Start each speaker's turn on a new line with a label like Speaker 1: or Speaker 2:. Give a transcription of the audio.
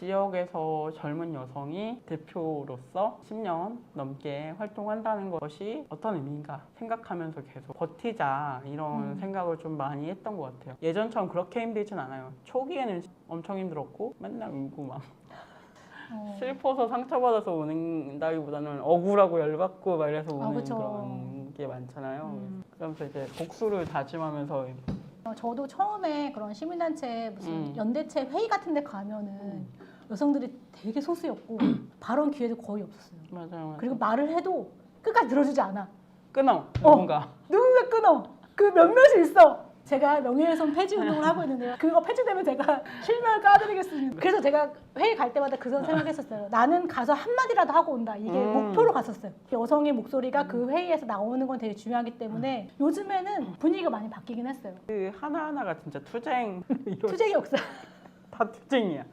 Speaker 1: 지역에서 젊은 여성이 대표로서 10년 넘게 활동한다는 것이 어떤 의미인가 생각하면서 계속 버티자 이런
Speaker 2: 음.
Speaker 1: 생각을 좀 많이 했던 것 같아요. 예전처럼 그렇게 힘들진 않아요. 초기에는 엄청 힘들었고 맨날 울고 막
Speaker 2: 어.
Speaker 1: 슬퍼서 상처받아서 우는다기보다는 억울하고 열받고 막 이래서 우는
Speaker 2: 아.
Speaker 1: 그런 게 많잖아요.
Speaker 2: 음.
Speaker 1: 그러면서 이제 복수를 다짐하면서
Speaker 2: 어, 저도 처음에 그런 시민단체 무슨
Speaker 1: 음.
Speaker 2: 연대체 회의 같은 데 가면은 여성들이 되게 소수였고 발언 기회도 거의 없었어요.
Speaker 1: 맞아요. 맞아요.
Speaker 2: 그리고 말을 해도 끝까지 들어주지 않아.
Speaker 1: 끊어 누군가
Speaker 2: 누군가 끊어. 그 몇몇이 있어. 제가 명예훼손 폐지 운동을 하고 있는데요. 그거 폐지되면 제가 실명을 까드리겠습니다. 그래서 제가 회의 갈 때마다 그 생각했었어요. 나는 가서 한마디라도 하고 온다. 이게
Speaker 1: 음.
Speaker 2: 목표로 갔었어요. 여성의 목소리가 그 회의에서 나오는 건 되게 중요하기 때문에 요즘에는 분위기가 많이 바뀌긴 했어요.
Speaker 1: 그 하나하나가 진짜 투쟁
Speaker 2: 투쟁이 없어요.
Speaker 1: 다 투쟁이야.